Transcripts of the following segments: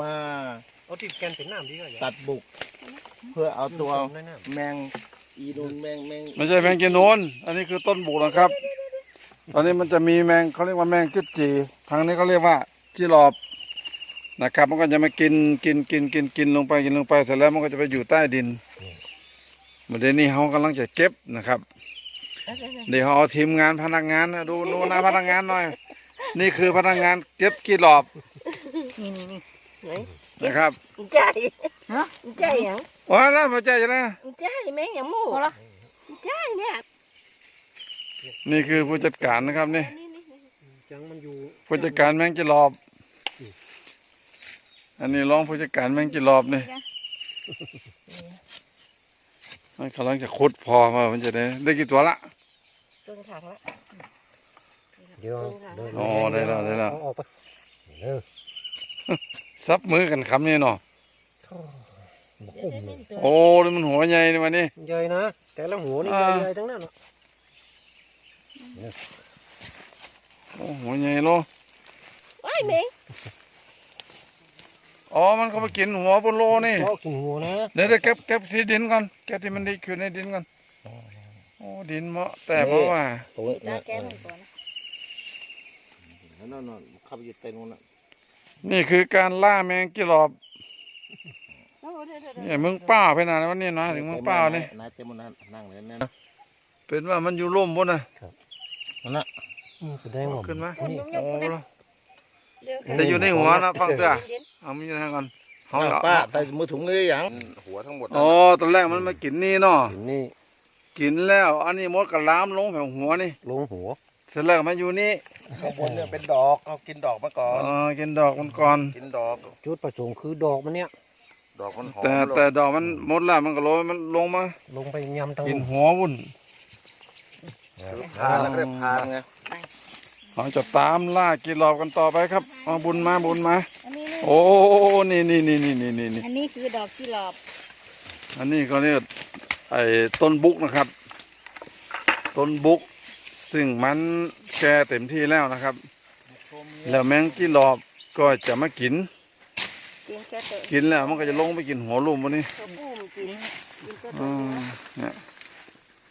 มาเอาติดแกนเป็นน้ำดีกว่าตัดบุก เพื่อเอาตัวนั่นน่ะแมงอีนูนแมงแมงไม่ใช่แมงกินนูนอันนี้คือต้นบุกนะครับ ตอนนี้มันจะมีแมงเขาเรียกว่าแมงจิดจีทางนี้เขาเรียกว่าจีรอบนะครับ มันก็จะมากินกินกินกินกินลงไปกินลงไปเสร็จแล้วมันก็จะไปอยู่ใต้ดินเมื่อเดี๋ยวนี้เขากำลังจะเก็บนะครับเดี๋ยวเขาเอาทีมงานพนักงานนะดูดูหนะพนักงานหน่อย นี่คือพนักงานเก็บกีรอบนี่นี่นี่ ไหนนะครับใจฮะใจหยังว้าแล้วมาใจจะนะใจแม่งหยังหมูใจเนี่ยนี่คือผู้จัดการนะครับนี่นี่นี่นี่จังมันอยู่ผู้จัดการแมงจีรอบ อันนี้รองผู้จัดการแมงจีรอบนี่มันกำลังจะขุดพอมามันจะได้ได้กี่ตัวละตึงถังละเดี๋ยวเดินอ๋อได้แล้วได้แล้วเอาออกไปเด้อ ซับมือกันคำนี่เนาะบ่คุ้มเลยโอ้นี่มันหัวใหญ่นี่วันนี้ใหญ่นะแต่ละหัวนี่อ่าใหญ่ๆทั้งนั้นน่ะโอ้หัวใหญ่โลไอ้แม่งอ๋อ มันเขามากินหัวบนโลนี่เอากินหัวนะ เดี๋ยวเดี๋ยวเก็บเก็บที่ดินก่อนเก็บที่มันดีขึ้นในดินก่อนโอ้ดินเหมาะแต่เพราะว่าตรงนี้ตานะแก้มันก่อนนะนั่นนั่นเข้าไปอยู่เต็นท์นู้น น่ะนี่คือการล่าแมงกิรอบโอ้เด้อเด้อเด้อเนี่ยมึงเป้าไปนานแล้ววันนี้นะถึงมึงเป้านี่นายเต็มบนนั้นนั่งเลยนั่นเป็นว่ามันอยู่ร่มบนน่ะนั่นน่ะนี่แสดงว่าขึ้นมาคนยกยโอ้กนะโหเดี๋ยวแต่อยู่ในหัวนะฟังเถอะเย็นเอามีนะก่อนเขาเอาเอาป้าใส่มือถุงเลยอย่างหัวทั้งหมดอ๋อตอนแรกมันมากินนี่เนาะนี่กินแล้ว อันนี้มดกระลามลงแถวหัวนี่ลงหัว เสร็จแล้วก็มาอยู่นี่ข้างบนเนี่ยเป็นดอกเอากินดอกมาก่อนอ๋อกินดอกมันก่อน กินดอก จุดประสงค์คือดอกมันเนี่ย ดอกมันหอมแต่แต่ดอกมันหมดแล้วมันก็โรยมันลงมาลงไปยำทั้งกินหัววุ่นพานแล้วก็เรียกพานไงเราจะตามล่ากินรอบกันต่อไปครับเอาบุญมาบุญมา อันนี้นี่โอ้นี่นี่นี่นี่นี่นี่นี่อันนี้คือดอกที่หลอบอันนี้เขาเรียกไอ้ต้นบุกนะครับ ต้นบุก ซึ่งมันแก่เต็มที่แล้วนะครับ แล้วแมงกี้รอบก็จะมากิน กินแค่เตะกินแล้วมันก็จะลงไปกินหัวลุ่มวันนี้ตัวผู้มันกินกินแค่อืตัวมเนี่ย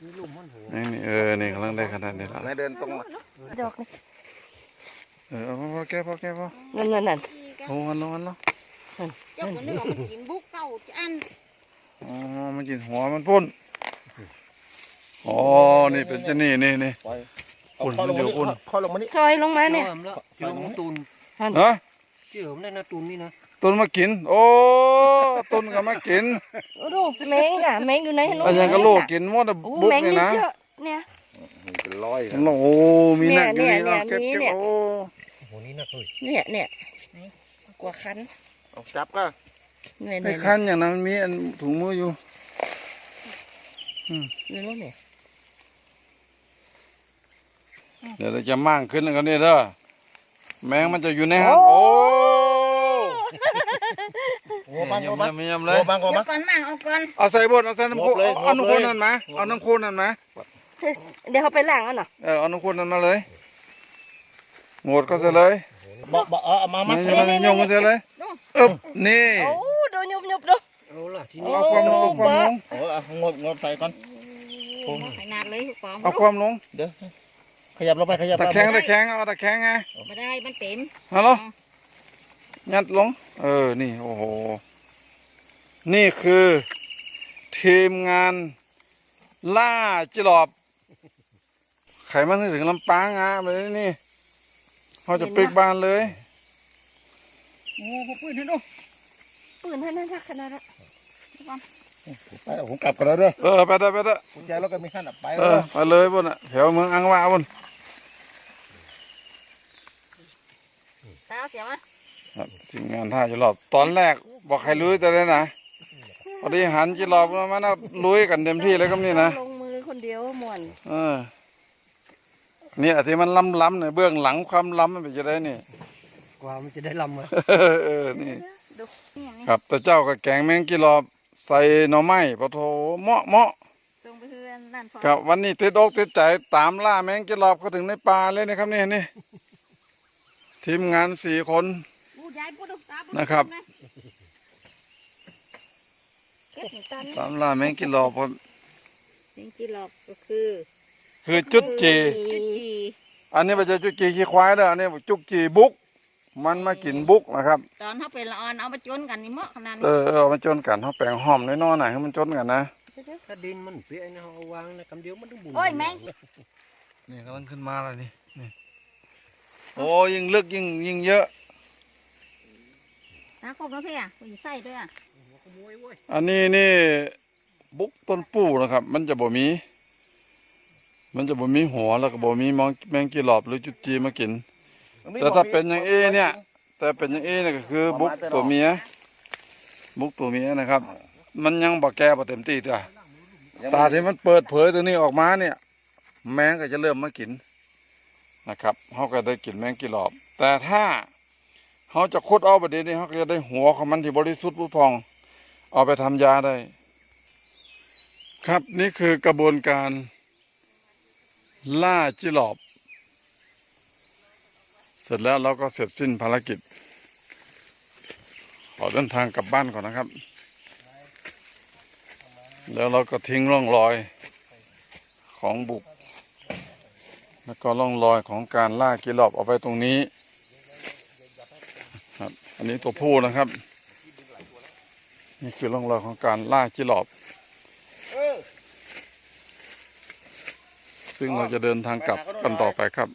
นี่ลุ่มมันหัวนี่นี่เออนี่กำลังได้ขนาดนี้แล้วนายเดินตรงมาดอกนี่เออเอาพอพอแก้พอแก้พอเงินเงินนั่นลงกันลงกันเนาะเจ้าคนนึกว่ามันกินบุกเก่าอันอ๋อมันกินหัวมันพ่น อ๋อ นี่เป็นจะนี่นี่นี่ปล่อยเอาอุ่นข้อลงมันอยู่มานี่อุ่นข้อลงมานี่ซอยลงมาเนี่ยเจิมแล้วเจิมตุนฮะเจิมได้นะตุนนี่นะต้นมากิน โอ้ต้นก็มากินโอ้ดูแมงอะแมงอยู่ไหนอันยังก็โลกกินหมดอะโอ้บุกแมงนี่นี่นะเชื่อเนี่ยมันเป็นร้อยเห็นหรอโอ้มีนักอยู่เนี่ยนี่เนี่ยเอาเก็บเนี่ย เก็บเนี่ยโอ้โหนี่นักเลยเนี่ยเนี่ยกว่าคันเอาจับก็เนี่ยไอ้เนี่ยคันอย่างนั้นมันมีอันถุงมืออยู่ เนี่ยรู้เนี่ย เดี๋ยวเราจะมั่งขึ้นแล้วกันนี่เด้อแมงมันจะอยู่ในห้างโอ้โง่บังยำโง่บังยำยำเลโง่ยบังโง่เดี๋บัยวงก่อนมั่งเอาก่อนเอาใส่บดเอาใส่น้ำโคงบเลยเอาน้ำโคงบเลยนั่นมาเอาน้ำโคนั่นมาเดี๋ยวเขาไปล้างเอะเนาะเออเอาน้ำโคนั่นมาเลยงดก็เสร็จเลยบอกบอกเอาเอามามานี่ใส่นี่นี่ยงมันเสร็จเลยอึ๊บนี่โอ้ดูยุบยุบดูเอาล่ะทีเอานี้ความลงเอาความลงโอ้เอางดงดใส่ก่อนโอ้ขนาดเลยปอมเอาความลงเดี๋ยว ขยับลงไปขยับตะลงแคงตะแคงเอาตะแคงไงไม่ได้มันเต็มฮัลโหลยัดลง เออ นี่ โอ้โห นี่คือ ทีมงาน ล่าจิรอบไขมันถึงลำปางอะไปเลยนี่เขาจะปิกบานเลยโอ้พวกปืนนั่นดูปืนท่านนั่นขนาดนั้นไปผมกลับกันแล้วเด้อเออไปเถอะไปเถอะกุญแจรถก็มีขั้นอะไปเอแล้อวไปเลยบนอะแถวเมืองอังวาบน ตา เสียมั้ยครับทีมงานท่าจิรอบตอนแรกบอกใครรู้แต่เลยนะพอดีหันจิรอบมามานะลุยกันเต็มที่เลยครับนี่นะลงมือคนเดียวม่วนเออเนี่ยที่มันล้ำล้ำๆเนี่ยเบื้องหลังความล้ำมันเป็นจะได้นี่กว่ามันจะได้ลำมาเออนี่ดูเนี่ยนี่ครับแต่เจ้าก็แกงแมงกี่รอบใส่หน่อไม้ปะโถเหมาะเหมาะส่งไปเพื่อนนั่นพอครับวันนี้ติดอกติดใจตามล่าแมงกี่รอบเขาถึงในป่าเลยนะครับนี่นี่ ทีมงานสี่คนอู้ยายพูดดูตาพูดนะครับเก็บหินตันตามล่าแมงกินหลอบครับจริงๆหรอกก็คือ คือจุดจีจุดจีอันนี้มันจะจุดจีขี้ควายเด้ออันนี้จุกจีบุก มันมากินบุกนะครับ ตอนเขาเป็นละออนเอามาจนกันนี่เหมาะขนาดเอนี้อเออมันจนกันเขาแปลงหอมน้อยๆหน่อยให้มันจนกันนะถ้าดินมันเปียกนะเอาวางในะคำเดียวมันต้องบุญโอ้ยแมงนี่กำลังขึ้นมาแล้วนี่นี่ โอ้ยิ่งลึกยิ่งยิ่งเยอะตาครบแล้วพี่อะผู้หญิงใส่ด้วยอะขโมยเว้ยอันนี้นี่บุกต้นปูนะครับ มันจะบ่มี มันจะบ่มีหัวแล้วก็บ่มีมองแมงกีหลอบหรือจุดจีมากิน แต่ถ้าเป็นอย่างเอเนี่ย แต่เป็นอย่างเอเนี่ยก็คือบุกตัวเมียบุกตัวเมียนะครับ มันยังบ่แก่บ่เต็มที่จ้ะตาที่มันเปิดเผยตัวนี้ออกมาเนี่ย แมงก็จะเริ่มมากิน นะครับเขาก็ได้กลิ่นแมงกีหลอบ แต่ถ้าเขาจะคุดเอาประเด็นนี้เขาก็จะได้หัวของมันที่บริสุทธิ์ผุพอง เอาไปทำยาได้ ครับนี่คือกระบวนการล่าจิหลอบ เสร็จแล้วเราก็เสร็จสิ้นภารกิจ ขอเดินทางกลับบ้านก่อนนะครับ แล้วเราก็ทิ้งร่องรอยของบุก แล้วก็ร่องรอยของการล่ากิลอบเอาไปตรงนี้ครับ อันนี้ตัวผู้นะครับ นี่คือร่องรอยของการล่ากิลอบ ซึ่งเราจะเดินทางกลับกันต่อไปครับ